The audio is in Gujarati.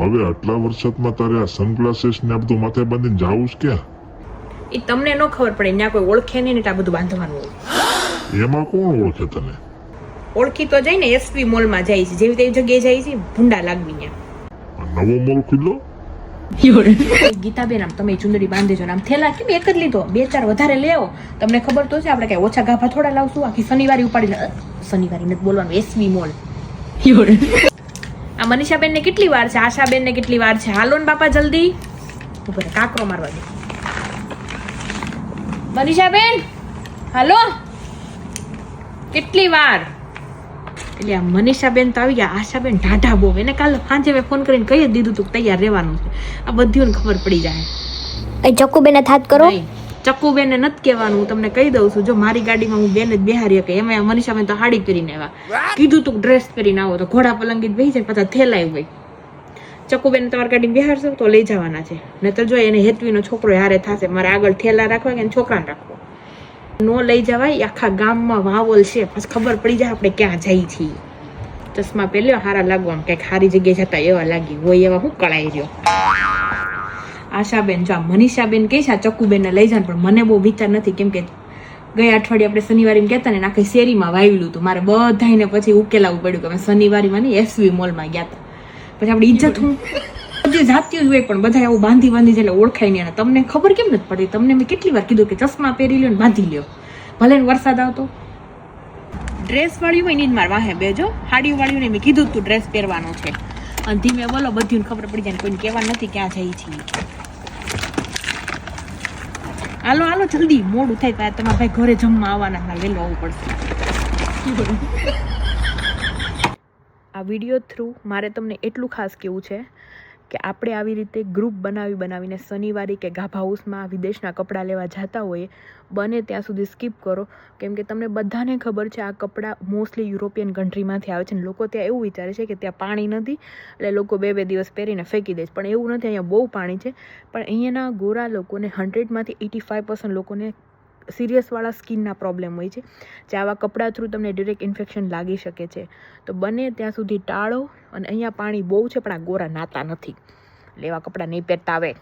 હવે આટલા વરસાદમાં તારે આ સનગ્લાસીસ ને આ બધું માથે બાંધીને જાવું છે ક્યાં? એ તમને ન ખબર પડે ત્યાં કોઈ ઓળખે નહીં ને આ બધું બાંધવાનું હોય. એમાં કોણ ઓળખે તને? ઓળખી તો જઈને એસવી મોલમાં જાય છે. જેવી તેવી જગ્યાએ જાય છે ભૂંડા લાગવી નવો મોલ ખુલ્લો? ગીતાબેન આમ તમે ચુંદડી બાંધેજો ને આમ થેલા કેમ એક જ લીધો? બે ચાર વધારે લેવો તમને ખબર તો છે આપણે કઈ ઓછા ગાભા થોડા લાવશું આખી શનિવારે ઉપાડી શનિવારી શનિવારે નથી બોલવાનું એસવી મોલ આ મનીષાબેન ને કેટલી વાર છે? આશાબેન ને કેટલી વાર છે? હાલો ને બાપા જલ્દી. ઉપર કાકરો મારવા દે. મનીષાબેન હાલો. કેટલી વાર? એટલે આ મનીષાબેન તો આવી ગયા. આશાબેન ઢાઢા બહુ. એને કાલે સાંજે મેં ફોન કરીને કહી દીધું તું તૈયાર રહેવાનું છે. આ બધીઓને ખબર પડી જાય. ચક્કુબેને થાત કરો. નહીં ચક્કુબેનને નથી કહેવાનું હું તમને કહી દઉં છું જો મારી ગાડીમાં હું બેન જ બિહારી કે એમાં મનીષાબેન તો હાડી પહેરીને આવ્યા. કીધું તું ડ્રેસ પહેરીને આવો તો ઘોડા પલંગી બેસી જાય પાછા થેલાય હોય. ચક્કુબેન તમારી ગાડી બિહારશો તો લઈ જવાના છે. નહીતર જો એને હેતવીનો છોકરો હારે થશે મારે આગળ થેલા રાખવા કે છોકરાને રાખવો. નો લઈ જવાય આખા ગામમાં વાવલ છે પછી ખબર પડી જાય આપણે ક્યાં જઈ છીએ. ચશ્મા પહેર્યો હારા લાગવા કંઈક સારી જગ્યાએ જતા એવા લાગી હોય એવા હું કળાઈ રહ્યો. આશાબેન, જો આ મનીષાબેન કહે છે, આ ચક્કુબેનને લઈ જાય પણ મને બહુ વિચાર નથી, કેમ કે ગયા અઠવાડિયે આપણે શનિવારે કહેતા ને આખી શેરીમાં વાવેલું હતું. મારે બધાને પછી ઉકેલાવવું પડ્યું કે અમે શનિવારીમાં ને એસવી મોલમાં ગયા હતા. પછી આપણી ઇજ્જત હું બધી જાતિઓ જ હોય, પણ બધા એવું બાંધી બાંધી જાય ઓળખાય નહીં. અને તમને ખબર કેમ નથી પડતી? તમને મેં કેટલી વાર કીધું કે ચશ્મા પહેરી લ્યો ને બાંધી લ્યો. ભલે વરસાદ આવતો. ડ્રેસ વાળી હોય ને જ મારે વાહે બેજો. હાડી વાળી ને મેં કીધું તું ડ્રેસ પહેરવાનો છે. અને ધીમે બોલો બધીને ખબર પડી જાય કોઈને કહેવા નથી ક્યાં જઈ છીએ હાલો હાલો, જલ્દી. મોડું થાય ત્યારે તમારા ભાઈ ઘરે જમવા આવવાના મારે લેવું પડશે. આ વીડિયો થ્રુ મારે તમને એટલું ખાસ કેવું છે કે આપણે આવી રીતે ગ્રુપ બનાવી બનાવીને શનિવારે કે ગાભા હાઉસમાં વિદેશના કપડાં લેવા જતા હોઈએ બને ત્યાં સુધી સ્કીપ કરો. કેમ કે તમને બધાને ખબર છે, આ કપડાં મોસ્ટલી યુરોપિયન કન્ટ્રીમાંથી આવે છે ને લોકો ત્યાં એવું વિચારે છે કે ત્યાં પાણી નથી, એટલે લોકો બે બે દિવસ પહેરીને ફેંકી દે છે. પણ એવું નથી, અહીંયા બહુ પાણી છે. પણ અહીંયાના ગોરા લોકોને હંડ્રેડમાંથી એટી ફાઇવ પર્સન્ટ લોકોને સિરિયસવાળા સ્કિનના પ્રોબ્લેમ હોય છે, જે આવા કપડાં થ્રુ તમને ડિરેક્ટ ઇન્ફેક્શન લાગી શકે છે. તો બને ત્યાં સુધી ટાળો અને અહીંયા પાણી બહુ છે, પણ આ ગોરા નાતા નથી. એવા કપડાં નહીં પહેરતા આવે